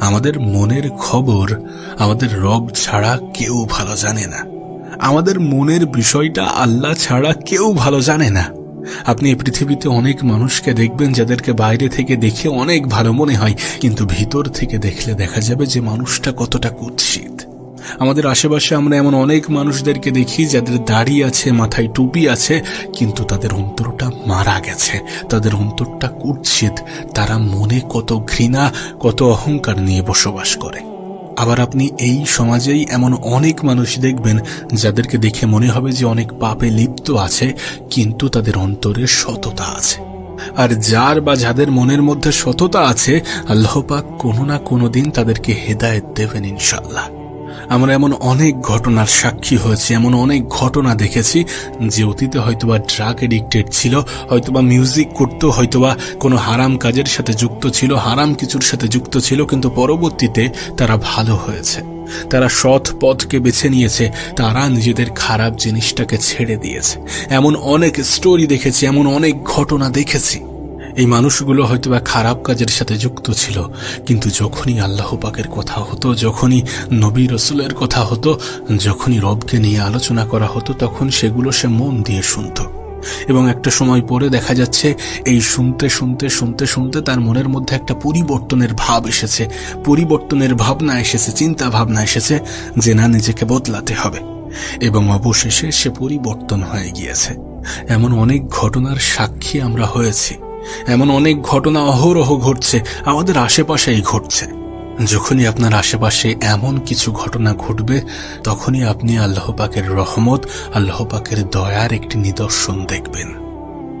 আমাদের মনের খবর আমাদের রব ছাড়া কেউ ভালো জানে না। আমাদের মনের বিষয়টা আল্লাহ ছাড়া কেউ ভালো জানে না। আপনি এই পৃথিবীতে অনেক মানুষকে দেখবেন যাদেরকে বাইরে থেকে দেখে অনেক ভালো মনে হয়, কিন্তু ভিতর থেকে দেখলে দেখা যাবে যে মানুষটা কতটা কুৎসিত। আমাদের আশেপাশে আমরা এমন অনেক মানুষদেরকে দেখি যাদের দাড়ি আছে, মাথায় টুপি আছে, কিন্তু তাদের অন্তরটা মারা গেছে। তাদের অন্তরটা কুৎসিত। তারা মনে কত ঘৃণা, কত অহংকার নিয়ে বসবাস করে। আবার আপনি এই সমাজেই এমন অনেক মানুষ দেখবেন যাদেরকে দেখে মনে হবে যে অনেক পাপে লিপ্ত আছে, কিন্তু তাদের অন্তরে সততা আছে। আর যার বা যাদের মনের মধ্যে সততা আছে, আল্লাহ পাক কোনো না কোনো দিন তাদেরকে হেদায়েত দেবেন ইনশাল্লাহ আমরা এমন অনেক ঘটনার সাক্ষী হয়েছি, এমন অনেক ঘটনা দেখেছি যে অতীতে হয়তোবা ড্রাগ এডিক্টেড ছিল, হয়তোবা মিউজিক করতো, হয়তোবা কোনো হারাম কাজের সাথে যুক্ত ছিল, হারাম কিছুর সাথে যুক্ত ছিল, কিন্তু পরবর্তীতে তারা ভালো হয়েছে। তারা সৎ পথকে বেছে নিয়েছে, তারা নিজেদের খারাপ জিনিসটাকে ছেড়ে দিয়েছে। এমন অনেক স্টোরি দেখেছি, এমন অনেক ঘটনা দেখেছি। এই মানুষগুলো হয়তো বা খারাপ কাজের সাথে যুক্ত ছিল, কিন্তু যখনই আল্লাহ পাকের কথা হতো, যখনই নবী রসুলের কথা হতো, যখনই রবকে নিয়ে আলোচনা করা হতো, তখন সেগুলো সে মন দিয়ে শুনত। এবং একটা সময় পরে দেখা যাচ্ছে, এই শুনতে শুনতে শুনতে শুনতে তার মনের মধ্যে একটা পরিবর্তনের ভাব এসেছে। পরিবর্তনের ভাবনা এসেছে, চিন্তা ভাবনা এসেছে যে না, নিজেকে বদলাতে হবে। এবং অবশেষে সে পরিবর্তন হয়ে গিয়েছে। এমন অনেক ঘটনার সাক্ষী আমরা হয়েছি। এমন অনেক ঘটনা অহরহ ঘটছে, আমাদের আশেপাশেই ঘটছে। যখনই আপনার আশেপাশে এমন কিছু ঘটনা ঘটবে, তখনই আপনি আল্লাহ পাকের রহমত, আল্লাহ পাকের দয়ার একটি নিদর্শন দেখবেন।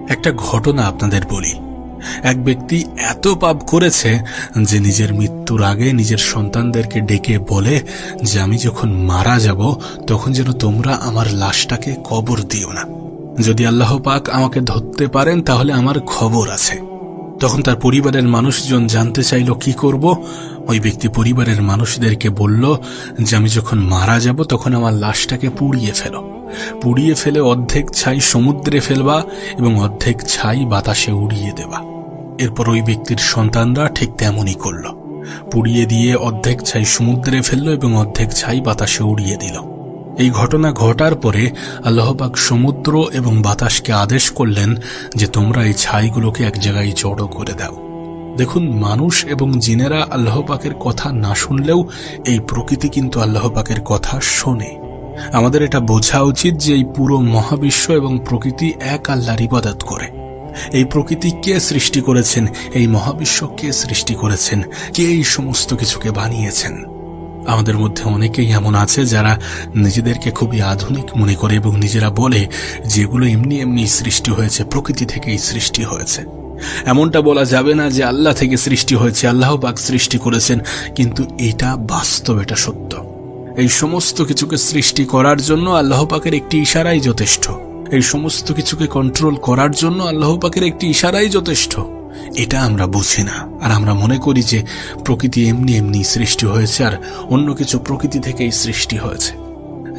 একটা ঘটনা আপনাদের বলি। এক ব্যক্তি এত পাপ করেছে যে নিজের মৃত্যুর আগে নিজের সন্তানদেরকে ডেকে বলে যে, আমি যখন মারা যাব, তখন যেন তোমরা আমার লাশটাকে কবর দিও না। যদি আল্লাহ পাক আমাকে ধরতে পারেন, তাহলে আমার খবর আছে। তখন তার পরিবারের মানুষজন জানতে চাইল, কি করব? ওই ব্যক্তি পরিবারের মানুষদেরকে বলল, যে আমি যখন মারা যাব, তখন আমার লাশটাকে পুড়িয়ে ফেলো। পুড়িয়ে ফেলে অর্ধেক ছাই সমুদ্রে ফেলবা এবং অর্ধেক ছাই বাতাসে উড়িয়ে দেবা। এরপর ওই ব্যক্তির সন্তানরা ঠিক তেমনই করল। পুড়িয়ে দিয়ে অর্ধেক ছাই সমুদ্রে ফেলল এবং অর্ধেক ছাই বাতাসে উড়িয়ে দিল। এই ঘটনা ঘটার পরে আল্লাহবাক সমুদ্র এবং বাতাসকে আদেশ করলেন যে তোমরা এই ছাইগুলোকে এক জায়গায় জড়ো করে দাও। দেখুন, মানুষ এবং জিনেরা আল্লাহ পাকের কথা না শুনলেও এই প্রকৃতি কিন্তু আল্লাহ পাকের কথা শোনে। আমাদের এটা বোঝা উচিত যে এই পুরো মহাবিশ্ব এবং প্রকৃতি এক আল্লাহর ইবাদত করে। এই প্রকৃতি কে সৃষ্টি করেছেন? এই মহাবিশ্ব কে সৃষ্টি করেছেন? কে এই সমস্ত কিছুকে বানিয়েছেন? আমাদের মধ্যে অনেকেই এমন আছে যারা নিজেদেরকে খুবই আধুনিক মনে করে এবং নিজেরা বলে যেগুলো এমনি এমনি সৃষ্টি হয়েছে, প্রকৃতি থেকেই সৃষ্টি হয়েছে। এমনটা বলা যাবে না যে আল্লাহ থেকে সৃষ্টি হয়েছে, আল্লাহ পাক সৃষ্টি করেছেন, কিন্তু এটা বাস্তব, এটা সত্য। এই সমস্ত কিছুকে সৃষ্টি করার জন্য আল্লাহ পাকের একটি ইশারাই যথেষ্ট। এই সমস্ত কিছুকে কন্ট্রোল করার জন্য আল্লাহ পাকের একটি ইশারাই যথেষ্ট। এটা আমরা বুঝি না। আর আমরা মনে করি যে প্রকৃতি এমনি এমনি সৃষ্টি হয়েছে আর অন্য কিছু প্রকৃতি থেকেই সৃষ্টি হয়েছে।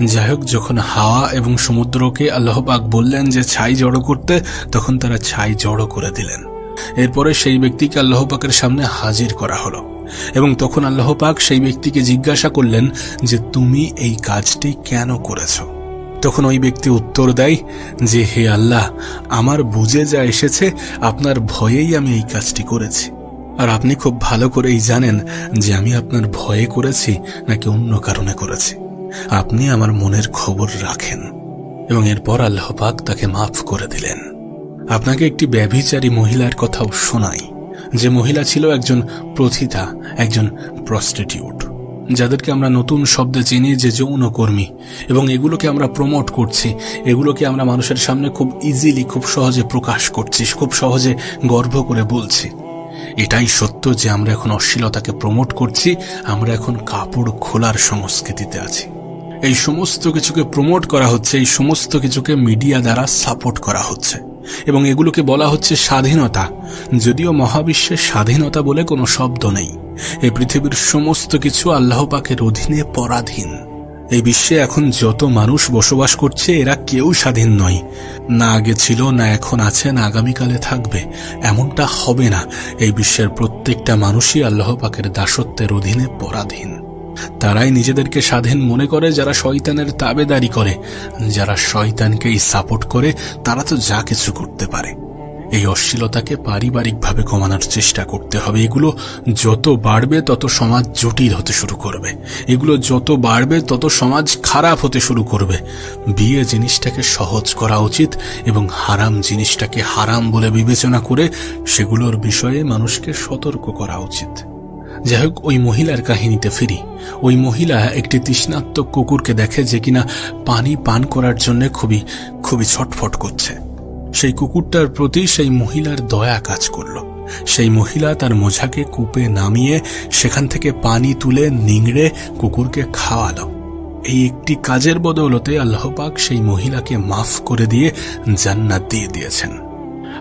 যাই হোক, যখন হাওয়া এবং সমুদ্রকে আল্লাহবাক বললেন যে ছাই জড়ো করতে, তখন তারা ছাই জড়ো করে দিলেন। এরপরে সেই ব্যক্তিকে আল্লাহ পাকের সামনে হাজির করা হলো। এবং তখন আল্লাহ পাক সেই ব্যক্তিকে জিজ্ঞাসা করলেন যে, তুমি এই কাজটি কেন করেছ? তখন ওই ব্যক্তি উত্তর দেয় যে, হে আল্লাহ, আমার বুঝে যা এসেছে, আপনার ভয়েই আমি এই কাজটি করেছি। আর আপনি খুব ভালো করেই জানেন যে, আমি আপনার ভয়ে করেছি নাকি অন্য কারণে করেছি। আপনি আমার মনের খবর রাখেন এবং এরপর আল্লাহ পাক তাকে মাফ করে দিলেন। আপনাকে একটি ব্যভিচারী মহিলার কথাও শোনাই। যে মহিলা ছিল একজন প্রথিতা, একজন প্রস্টিটিউট যাদেরকে আমরা নতুন শব্দে চিনি যে যৌনকর্মী এবং এগুলোকে আমরা প্রমোট করছি। এগুলোকে আমরা মানুষের সামনে খুব ইজিলি খুব সহজে প্রকাশ করছি, খুব সহজে গর্ব করে বলছি। এটাই সত্য যে আমরা এখন অশ্লীলতাকে প্রমোট করছি, আমরা এখন কাপড় খোলার সংস্কৃতিতে আছি। এই সমস্ত কিছুকে প্রমোট করা হচ্ছে, এই সমস্ত কিছুকে মিডিয়া দ্বারা সাপোর্ট করা হচ্ছে। এবং এগুলোকে বলা হচ্ছে স্বাধীনতা। যদিও মহাবিশ্বের স্বাধীনতা বলে কোনো শব্দ নেই। এই পৃথিবীর সমস্ত কিছু আল্লাহ পাকের অধীনে পরাধীন। এই বিশ্বে এখন যত মানুষ বসবাস করছে, এরা কেউ স্বাধীন নয়। না আগে ছিল, না এখন আছে, না আগামীকালে থাকবে। এমনটা হবে না। এই বিশ্বের প্রত্যেকটা মানুষই আল্লাহ পাকের দাসত্বের অধীনে পরাধীন। তারাই নিজেদেরকে স্বাধীন মনে করে, যারা শয়তানের তাবেদারি করে, যারা শয়তানকেই সাপোর্ট করে, তারা তো যা কিছু করতে পারে। এই অশ্লীলতাকে পারিবারিকভাবে কমানোর চেষ্টা করতে হবে। এগুলো যত বাড়বে, তত সমাজ জটিল হতে শুরু করবে। এগুলো যত বাড়বে, তত সমাজ খারাপ হতে শুরু করবে। বিয়ে জিনিসটাকে সহজ করা উচিত এবং হারাম জিনিসটাকে হারাম বলে বিবেচনা করে সেগুলোর বিষয়ে মানুষকে সতর্ক করা উচিত। যাই হোক ওই মহিলার কাহিনীতে ফিরি। ওই মহিলা একটি তৃষ্ণাত্মক কুকুরকে দেখে যে কিনা পানি পান করার জন্য খুবই খুবই ছটফট করছে। সেই কুকুরটার প্রতি সেই মহিলার দয়া কাজ করল। সেই মহিলা তার মোঝাকে কূপে নামিয়ে সেখান থেকে পানি তুলে নিংড়ে কুকুরকে খাওয়ালো। এই একটি কাজের বদৌলতে আল্লাহ পাক সেই মহিলাকে মাফ করে দিয়ে জান্নাত দিয়ে দিয়েছেন।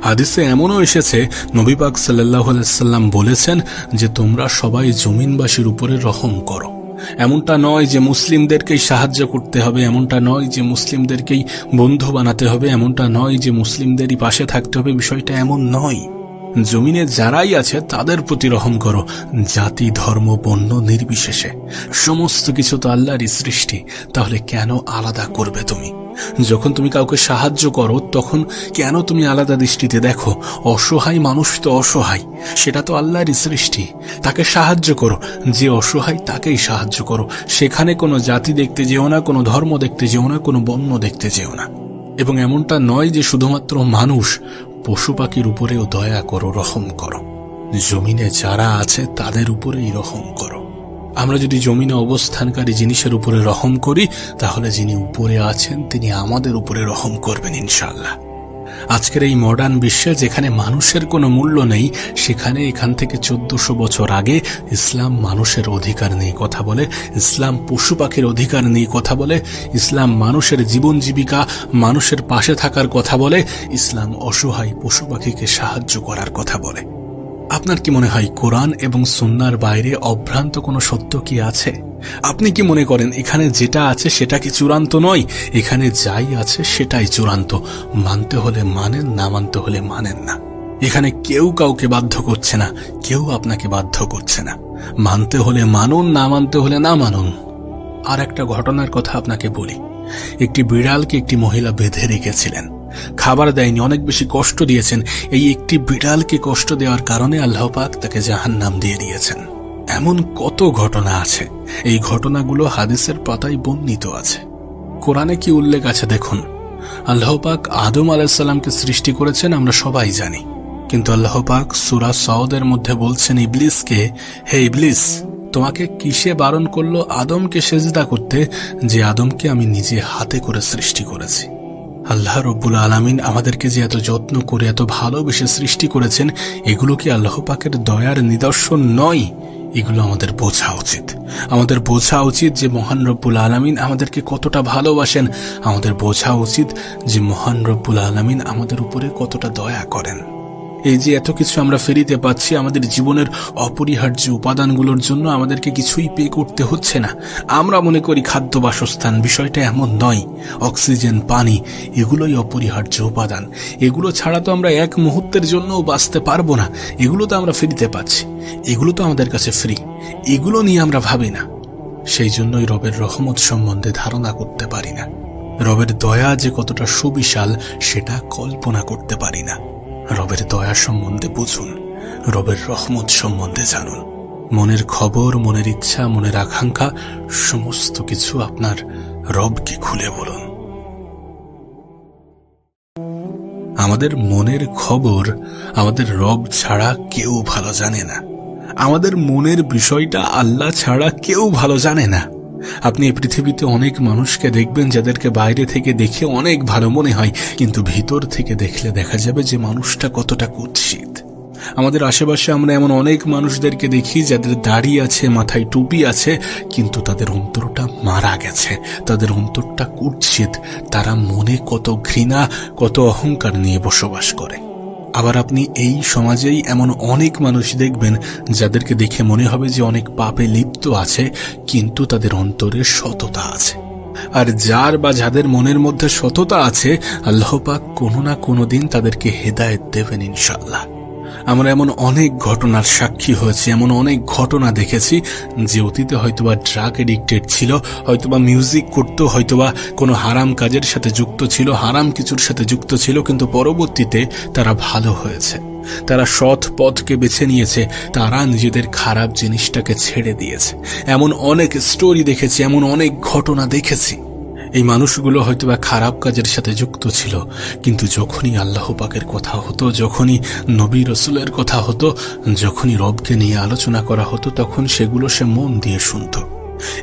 হাদিসে এমনও এসেছে, নবী পাক সাল্লাহ সাল্লাম বলেছেন যে তোমরা সবাই জমিনবাসীর উপরে রহম করো। এমনটা নয় যে মুসলিমদেরকেই সাহায্য করতে হবে, এমনটা নয় যে মুসলিমদেরকেই বন্ধু বানাতে হবে, এমনটা নয় যে মুসলিমদেরই পাশে থাকতে হবে, বিষয়টা এমন নয়। জমিনে যারাই আছে, তাদের প্রতি রহম করো, জাতি, ধর্ম বর্ণ নির্বিশেষে। সমস্ত কিছু তো আল্লাহরই সৃষ্টি, তাহলে কেন আলাদা করবে তুমি? যখন তুমি কাউকে সাহায্য করো, তখন কেন তুমি আলাদা দৃষ্টিতে দেখো? অসহায় মানুষ তো অসহায়, সেটা তো আল্লাহরই সৃষ্টি। তাকে সাহায্য করো। যে অসহায়, তাকেই সাহায্য করো। সেখানে কোনো জাতি দেখতে যেও না, কোনো ধর্ম দেখতে যেও না, কোনো বর্ণ দেখতে যেও না। এবং এমনটা নয় যে শুধুমাত্র মানুষ পশু পাখির উপরেও দয়া করো, রহম করো। জমিনে যারা আছে, তাদের উপরেই রহম করো। আমরা যদি জমিনে অবস্থানকারী জিনিসের উপরে রহম করি, তাহলে যিনি উপরে আছেন, তিনি আমাদের উপরে রহম করবেন ইনশাল্লাহ আজকের এই মডার্ন বিশ্বে যেখানে মানুষের কোনো মূল্য নেই, সেখানে এখান থেকে চোদ্দশো বছর আগে ইসলাম মানুষের অধিকার নিয়ে কথা বলে, ইসলাম পশু পাখির অধিকার নিয়ে কথা বলে, ইসলাম মানুষের জীবন জীবিকা, মানুষের পাশে থাকার কথা বলে, ইসলাম অসহায় পশু পাখিকে সাহায্য করার কথা বলে। আপনার কি মনে হয় কোরআন এবং সুন্নার বাইরে অভ্রান্ত কোনো সত্য কি আছে? আপনি কি মনে করেন এখানে যেটা আছে সেটা কি চূড়ান্ত নয়? এখানে যাই আছে সেটাই চূড়ান্ত। মানতে হলে মানেন, না মানতে হলে মানেন না। এখানে কেউ কাউকে বাধ্য করছে না, কেউ আপনাকে বাধ্য করছে না। মানতে হলে মানুন, না মানতে হলে না মানুন। আর একটা ঘটনার কথা আপনাকে বলি। একটি বিড়ালকে একটি মহিলা বেঁধে রেখেছিলেন। খাবার দেয়নি, অনেক বেশি কষ্ট দিয়েছেন। এই একটি বিড়ালকে কষ্ট দেওয়ার কারণে আল্লাহ পাক তাকে জাহান নাম দিয়ে দিয়েছেন। এমন কত ঘটনা আছে। এই ঘটনাগুলো হাদিসের পাতায় বর্ণিত আছে। কোরআনে কি উল্লেখ আছে দেখুন। আল্লাহ পাক আদম আলাহিসাল্লামকে সৃষ্টি করেছেন আমরা সবাই জানি। কিন্তু আল্লাহ পাক সুরা সৌদের মধ্যে বলছেন, ইবলিসকে, হে ইবলিস, তোমাকে কিসে বারণ করল? আদমকে সেজদা করতে, যে আদমকে আমি নিজে হাতে করে সৃষ্টি করেছি। আল্লাহ রব্বুল আলমিন আমাদেরকে যে এত যত্ন করে, এত ভালোবেসে সৃষ্টি করেছেন, এগুলো কি আল্লাহ পাকের দয়ার নিদর্শন নয়? এগুলো আমাদের বোঝা উচিত। আমাদের বোঝা উচিত যে মহান রব্বুল আলমিন আমাদেরকে কতটা ভালোবাসেন। আমাদের বোঝা উচিত যে মহান রব্বুল আলমিন আমাদের উপরে কতটা দয়া করেন। এই যে এত কিছু আমরা ফেরিতে পাচ্ছি, আমাদের জীবনের অপরিহার্য উপাদানগুলোর জন্য আমাদেরকে কিছুই পে করতে হচ্ছে না। আমরা মনে করি খাদ্য বাসস্থান বিষয়টা এমন নয়। অক্সিজেন, পানি, এগুলোই অপরিহার্য উপাদান। এগুলো ছাড়া তো আমরা এক মুহূর্তের জন্যও বাঁচতে পারব না। এগুলো তো আমরা ফ্রিতে পাচ্ছি। এগুলো তো আমাদের কাছে ফ্রি। এগুলো নিয়ে আমরা ভাবি না। সেই জন্যই রবের রহমত সম্বন্ধে ধারণা করতে পারি না। রবের দয়া যে কতটা সুবিশাল, সেটা কল্পনা করতে পারি না। রবের দয়া সম্বন্ধে বুঝুন, রবের রহমত সম্বন্ধে জানুন। মনের খবর, মনের ইচ্ছা, মনের আকাঙ্ক্ষা, সমস্ত কিছু আপনার রবকে খুলে বলুন। আমাদের মনের খবর আমাদের রব ছাড়া কেউ ভালো জানে না। আমাদের মনের বিষয়টা আল্লাহ ছাড়া কেউ ভালো জানে না। আপনি এই পৃথিবীতে অনেক মানুষকে দেখবেন যাদেরকে বাইরে থেকে দেখে অনেক ভালো মনে হয়, কিন্তু ভিতর থেকে দেখলে দেখা যাবে যে মানুষটা কতটা কুৎসিত। আমাদের আশেপাশে আমরা এমন অনেক মানুষদেরকে দেখি যাদের দাড়ি আছে, মাথায় টুপি আছে, কিন্তু তাদের অন্তরটা মারা গেছে। তাদের অন্তরটা কুৎসিত। তারা মনে কত ঘৃণা, কত অহংকার নিয়ে বসবাস করে। আবার আপনি এই সমাজেই এমন অনেক মানুষ দেখবেন যাদেরকে দেখে মনে হবে যে অনেক পাপে লিপ্ত আছে, কিন্তু তাদের অন্তরে সততা আছে। আর যার বা যাদের মনের মধ্যে সততা আছে, আল্লাহ পাক কোনো না কোনো দিন তাদেরকে হেদায়ত দেবেন ইনশাল্লাহ আমরা এমন অনেক ঘটনার সাক্ষী হয়েছি, এমন অনেক ঘটনা দেখেছি, যে অতীতে হয়তোবা ড্রাগ এডিক্টেড ছিল, হয়তোবা মিউজিক করত, হয়তোবা কোনো হারাম কাজের সাথে যুক্ত ছিল, হারাম কিছুর সাথে যুক্ত ছিল, কিন্তু পরবর্তীতে তারা ভালো হয়েছে। তারা সৎ পথকে বেছে নিয়েছে, তারা নিজেদের খারাপ জিনিসটাকে ছেড়ে দিয়েছে। এমন অনেক স্টোরি দেখেছি, এমন অনেক ঘটনা দেখেছি। এই মানুষগুলো হয়তো বা খারাপ কাজের সাথে যুক্ত ছিল, কিন্তু যখনই আল্লাহ পাকের কথা হতো, যখনই নবী রসুলের কথা হতো, যখনই রবকে নিয়ে আলোচনা করা হতো, তখন সেগুলো সে মন দিয়ে শুনত।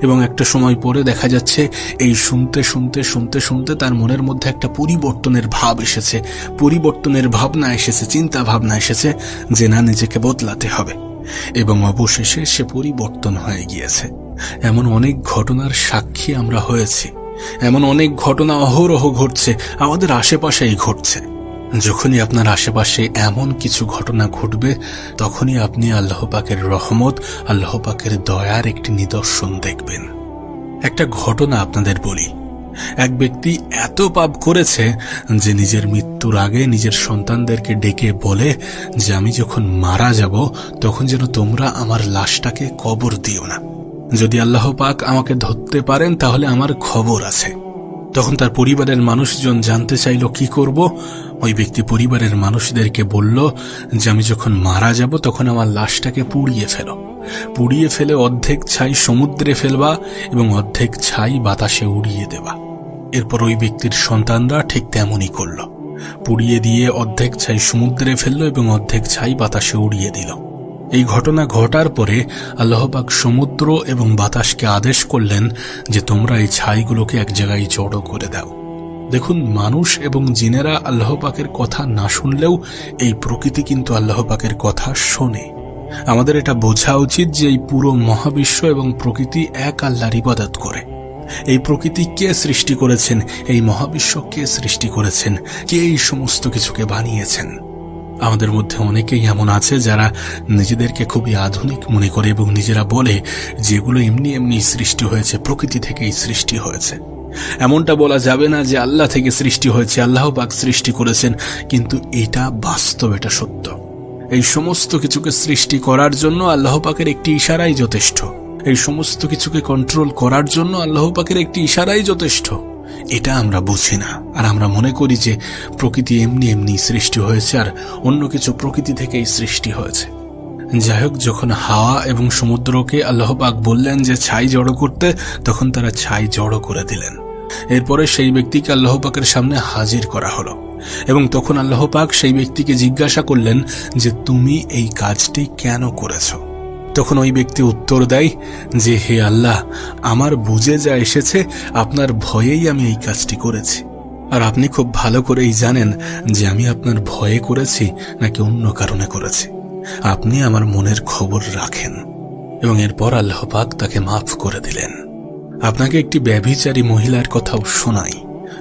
এবং একটা সময় পরে দেখা যাচ্ছে, এই শুনতে শুনতে শুনতে শুনতে তার মনের মধ্যে একটা পরিবর্তনের ভাব এসেছে। পরিবর্তনের ভাবনা এসেছে, চিন্তা ভাবনা এসেছে যে না, নিজেকে বদলাতে হবে। এবং অবশেষে সে পরিবর্তন হয়ে গিয়েছে। এমন অনেক ঘটনার সাক্ষী আমরা হয়েছি। এমন অনেক ঘটনা অহরহ ঘটছে, আমাদের আশেপাশেই ঘটছে। যখনই আপনার আশেপাশে এমন কিছু ঘটনা ঘটবে, তখনই আপনি আল্লাহ পাকের রহমত, আল্লাহ পাকের দয়ার একটি নিদর্শন দেখবেন। একটা ঘটনা আপনাদের বলি। এক ব্যক্তি এত পাপ করেছে যে নিজের মৃত্যুর আগে নিজের সন্তানদেরকে ডেকে বলে যে, আমি যখন মারা যাব, তখন যেন তোমরা আমার লাশটাকে কবর দিও না। যদি আল্লাহ পাক আমাকে ধরতে পারেন, তাহলে আমার খবর আছে। তখন তার পরিবারের মানুষজন জানতে চাইল, কি করব? ওই ব্যক্তি পরিবারের মানুষদেরকে বলল, যে আমি যখন মারা যাব, তখন আমার লাশটাকে পুড়িয়ে ফেলো। পুড়িয়ে ফেলে অর্ধেক ছাই সমুদ্রে ফেলবা এবং অর্ধেক ছাই বাতাসে উড়িয়ে দেবা। এরপর ওই ব্যক্তির সন্তানরা ঠিক তেমনই করল। পুড়িয়ে দিয়ে অর্ধেক ছাই সমুদ্রে ফেলল এবং অর্ধেক ছাই বাতাসে উড়িয়ে দিল। এই ঘটনা ঘটার পরে আল্লাহবাক সমুদ্র এবং বাতাসকে আদেশ করলেন যে তোমরা এই ছাইগুলোকে এক জায়গায় জড়ো করে দাও। দেখুন, মানুষ এবং জিনেরা আল্লাহ পাকের কথা না শুনলেও এই প্রকৃতি কিন্তু আল্লাহ পাকের কথা শোনে। আমাদের এটা বোঝা উচিত যে এই পুরো মহাবিশ্ব এবং প্রকৃতি এক আল্লাহর ইবাদত করে। এই প্রকৃতি কে সৃষ্টি করেছেন? এই মহাবিশ্ব কে সৃষ্টি করেছেন? কে এই সমস্ত কিছুকে বানিয়েছেন? আমাদের মধ্যে অনেকেই এমন আছে যারা নিজেদেরকে খুবই আধুনিক মনে করে এবং নিজেরা বলে যেগুলো এমনি এমনি সৃষ্টি হয়েছে, প্রকৃতি থেকেই সৃষ্টি হয়েছে। এমনটা বলা যাবে না যে আল্লাহ থেকে সৃষ্টি হয়েছে, আল্লাহ পাক সৃষ্টি করেছেন, কিন্তু এটা বাস্তব, এটা সত্য। এই সমস্ত কিছুকে সৃষ্টি করার জন্য আল্লাহ পাকের একটি ইশারাই যথেষ্ট। এই সমস্ত কিছুকে কন্ট্রোল করার জন্য আল্লাহ পাকের একটি ইশারাই যথেষ্ট। এটা আমরা বুঝি না। আর আমরা মনে করি যে প্রকৃতি এমনি এমনি সৃষ্টি হয়েছে আর অন্য কিছু প্রকৃতি থেকেই সৃষ্টি হয়েছে। যাই হোক, যখন হাওয়া এবং সমুদ্রকে আল্লাহবাক বললেন যে ছাই জড়ো করতে, তখন তারা ছাই জড়ো করে দিলেন। এরপরে সেই ব্যক্তিকে আল্লাহ পাকের সামনে হাজির করা হলো। এবং তখন আল্লাহ পাক সেই ব্যক্তিকে জিজ্ঞাসা করলেন যে, তুমি এই কাজটি কেন করেছ? তখন ওই ব্যক্তি উত্তর দেয় যে, হে আল্লাহ, আমার বুঝে যা এসেছে, আপনার ভয়েই আমি এই কাজটি করেছি। আর আপনি খুব ভালো করেই জানেন যে আমি আপনার ভয়ে করেছি নাকি অন্য কারণে করেছি। আপনি আমার মনের খবর রাখেন এবং এরপর আল্লাহ পাক তাকে মাফ করে দিলেন। আপনাকে একটি ব্যভিচারী মহিলার কথাও শোনাই।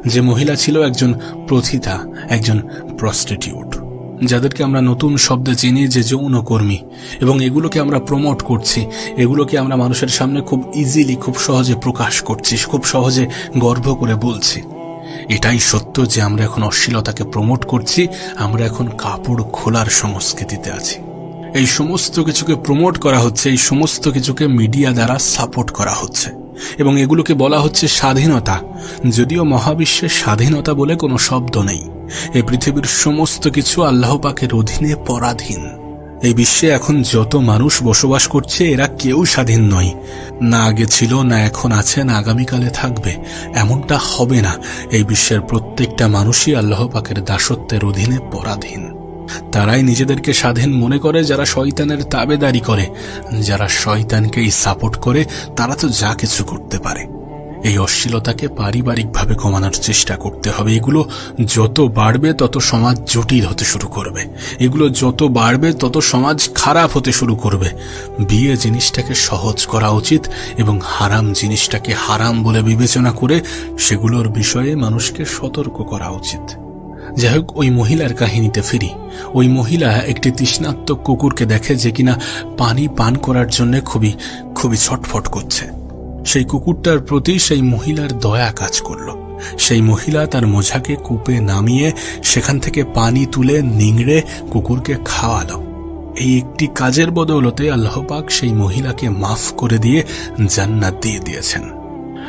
যে মহিলা ছিল একজন প্রথিতা, একজন প্রস্টিটিউট যাদেরকে আমরা নতুন শব্দে চিনি যে যৌনকর্মী এবং এগুলোকে আমরা প্রমোট করছি। এগুলোকে আমরা মানুষের সামনে খুব ইজিলি খুব সহজে প্রকাশ করছি, খুব সহজে গর্ব করে বলছি। এটাই সত্য যে আমরা এখন অশ্লীলতাকে প্রমোট করছি, আমরা এখন কাপড় খোলার সংস্কৃতিতে আছি। এই সমস্ত কিছুকে প্রমোট করা হচ্ছে, এই সমস্ত কিছুকে মিডিয়া দ্বারা সাপোর্ট করা হচ্ছে। এবং এগুলোকে বলা হচ্ছে স্বাধীনতা। যদিও মহাবিশ্বে স্বাধীনতা বলে কোনো শব্দ নেই। এই পৃথিবীর সমস্ত কিছু আল্লাহ পাকের অধীনে পরাধীন। এই বিশ্বে এখন যত মানুষ বসবাস করছে, এরা কেউ স্বাধীন নয়। না আগে ছিল, না এখন আছে, না আগামীকালে থাকবে। এমনটা হবে না। এই বিশ্বের প্রত্যেকটা মানুষই আল্লাহ পাকের দাসত্বের অধীনে পরাধীন। তারাই নিজেদেরকে স্বাধীন মনে করে, যারা শয়তানের তাবেদারি করে। যারা শয়তানকেই সাপোর্ট করে, তারা তো যা কিছু করতে পারে। এই অশ্লীলতাকে পারিবারিকভাবে কমানোর চেষ্টা করতে হবে। এগুলো যত বাড়বে, তত সমাজ জটিল হতে শুরু করবে। এগুলো যত বাড়বে, তত সমাজ খারাপ হতে শুরু করবে। বিয়ে জিনিসটাকে সহজ করা উচিত এবং হারাম জিনিসটাকে হারাম বলে বিবেচনা করে সেগুলোর বিষয়ে মানুষকে সতর্ক করা উচিত। যাই হোক, ওই মহিলার কাহিনীতে ফিরি। ওই মহিলা একটি তৃষ্ণাত্মক কুকুরকে দেখে যে কিনা পানি পান করার জন্য খুবই খুবই ছটফট করছে। সেই কুকুরটার প্রতি সেই মহিলার দয়া কাজ করল। সেই মহিলা তার মোঝাকে কূপে নামিয়ে সেখান থেকে পানি তুলে নিংড়ে কুকুরকে খাওয়ালো। এই একটি কাজের বদৌলতে আল্লাহপাক সেই মহিলাকে মাফ করে দিয়ে জান্নাত দিয়ে দিয়েছেন।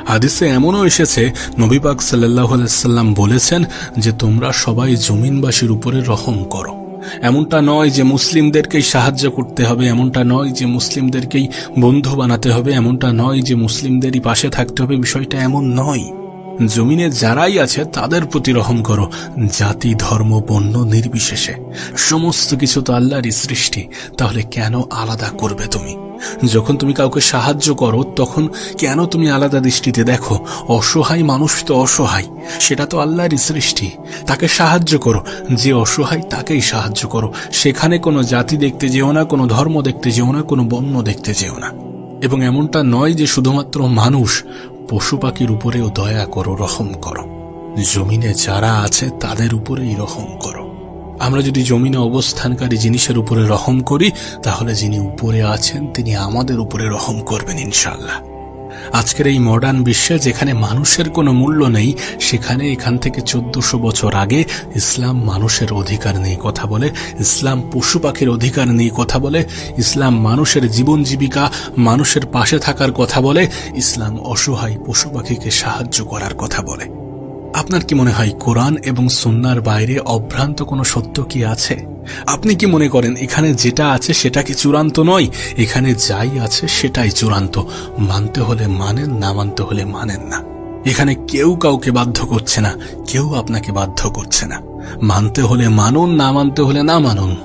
হাদিসে এমনও এসেছে, নবী পাক সাল্লাহ সাল্লাম বলেছেন যে তোমরা সবাই জমিনবাসীর উপরে রহম করো। এমনটা নয় যে মুসলিমদেরকেই সাহায্য করতে হবে, এমনটা নয় যে মুসলিমদেরকেই বন্ধু বানাতে হবে, এমনটা নয় যে মুসলিমদেরই পাশে থাকতে হবে, বিষয়টা এমন নয়। জমিনে যারাই আছে, তাদের প্রতি রহম করো, জাতি, ধর্ম বর্ণ নির্বিশেষে। সমস্ত কিছু তো আল্লাহরই সৃষ্টি, তাহলে কেন আলাদা করবে তুমি? যখন তুমি কাউকে সাহায্য করো, তখন কেন তুমি আলাদা দৃষ্টিতে দেখো? অসহায় মানুষ তো অসহায়, সেটা তো আল্লাহরই সৃষ্টি। তাকে সাহায্য করো। যে অসহায়, তাকেই সাহায্য করো। সেখানে কোনো জাতি দেখতে যেও না, কোনো ধর্ম দেখতে যেও না, কোনো বর্ণ দেখতে যেও না। এবং এমনটা নয় যে শুধুমাত্র মানুষ পশু পাখির উপরেও দয়া করো, রহম করো। জমিনে যারা আছে, তাদের উপরেই রহম করো। আমরা যদি জমিনে অবস্থানকারী জিনিসের উপরে রহম করি, তাহলে যিনি উপরে আছেন, তিনি আমাদের উপরে রহম করবেন ইনশাল্লাহ আজকের এই মডার্ন বিশ্বে যেখানে মানুষের কোনো মূল্য নেই, সেখানে এখান থেকে চোদ্দশো বছর আগে ইসলাম মানুষের অধিকার নিয়ে কথা বলে, ইসলাম পশু পাখির অধিকার নিয়ে কথা বলে, ইসলাম মানুষের জীবন জীবিকা, মানুষের পাশে থাকার কথা বলে, ইসলাম অসহায় পশু পাখিকে সাহায্য করার কথা বলে। আপনার কি মনে হয় কোরআন এবং সুন্নার বাইরে অভ্রান্ত কোনো সত্য কি আছে? আপনি কি মনে করেন এখানে যেটা আছে সেটা কি চূড়ান্ত নয়? এখানে যাই আছে সেটাই চূড়ান্ত। মানতে হলে মানেন, না মানতে হলে মানেন না। এখানে কেউ কাউকে বাধ্য করছে না, কেউ আপনাকে বাধ্য করছে না। মানতে হলে মানুন, না মানতে হলে না মানুন।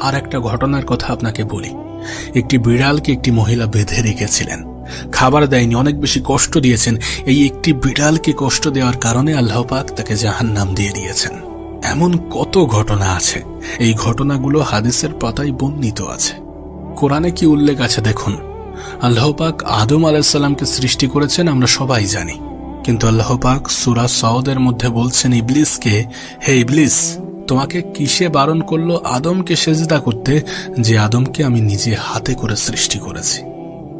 আর একটা ঘটনার কথা আপনাকে বলি। একটি বিড়ালকে একটি মহিলা বেঁধে রেখেছিলেন। খাবার দেয়নি, অনেক বেশি কষ্ট দিয়েছেন। এই একটি বিড়ালকে কষ্ট দেওয়ার কারণে আল্লাহ পাক তাকে জাহান নাম দিয়ে দিয়েছেন। এমন কত ঘটনা আছে। এই ঘটনাগুলো হাদিসের পাতায় বর্ণিত আছে। কোরআনে কি উল্লেখ আছে দেখুন। আল্লাহ পাক আদম আলাহিসাল্লামকে সৃষ্টি করেছেন, আমরা সবাই জানি। কিন্তু আল্লাহপাক সুরা সওদের মধ্যে বলছেন, ইবলিসকে, হে ইবলিস, তোমাকে কিসে বারণ করল আদমকে সেজদা করতে, যে আদমকে আমি নিজে হাতে করে সৃষ্টি করেছি।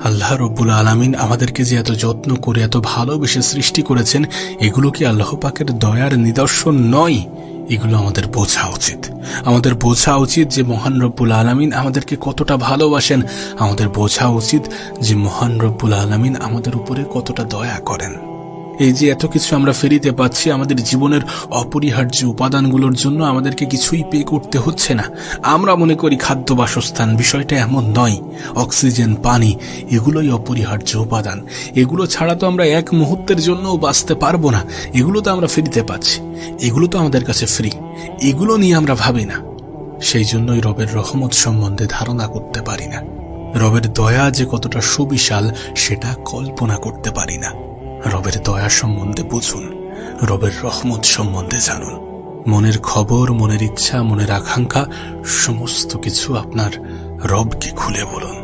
আল্লাহ রব্বুল আলমিন আমাদেরকে যে এত যত্ন করে, এত ভালোবেসে সৃষ্টি করেছেন, এগুলো কি আল্লাহ পাকের দয়ার নিদর্শন নয়? এগুলো আমাদের বোঝা উচিত। আমাদের বোঝা উচিত যে মহান রব্বুল আলমিন আমাদেরকে কতটা ভালোবাসেন। আমাদের বোঝা উচিত যে মহান রব্বুল আলমিন আমাদের উপরে কতটা দয়া করেন। এই যে এত কিছু আমরা ফেরিতে পাচ্ছি, আমাদের জীবনের অপরিহার্য উপাদানগুলোর জন্য আমাদেরকে কিছুই পে করতে হচ্ছে না। আমরা মনে করি খাদ্য বাসস্থান বিষয়টা এমন নয়। অক্সিজেন, পানি, এগুলোই অপরিহার্য উপাদান। এগুলো ছাড়া তো আমরা এক মুহূর্তের জন্যও বাঁচতে পারব না। এগুলো তো আমরা ফ্রিতে পাচ্ছি। এগুলো তো আমাদের কাছে ফ্রি। এগুলো নিয়ে আমরা ভাবি না। সেই জন্যই রবের রহমত সম্বন্ধে ধারণা করতে পারি না। রবের দয়া যে কতটা সুবিশাল, সেটা কল্পনা করতে পারি না। রবের দয়া সম্বন্ধে বুঝুন, রবের রহমত সম্বন্ধে জানুন। মনের খবর, মনের ইচ্ছা, মনের আকাঙ্ক্ষা, সমস্ত কিছু আপনার রবকে খুলে বলুন।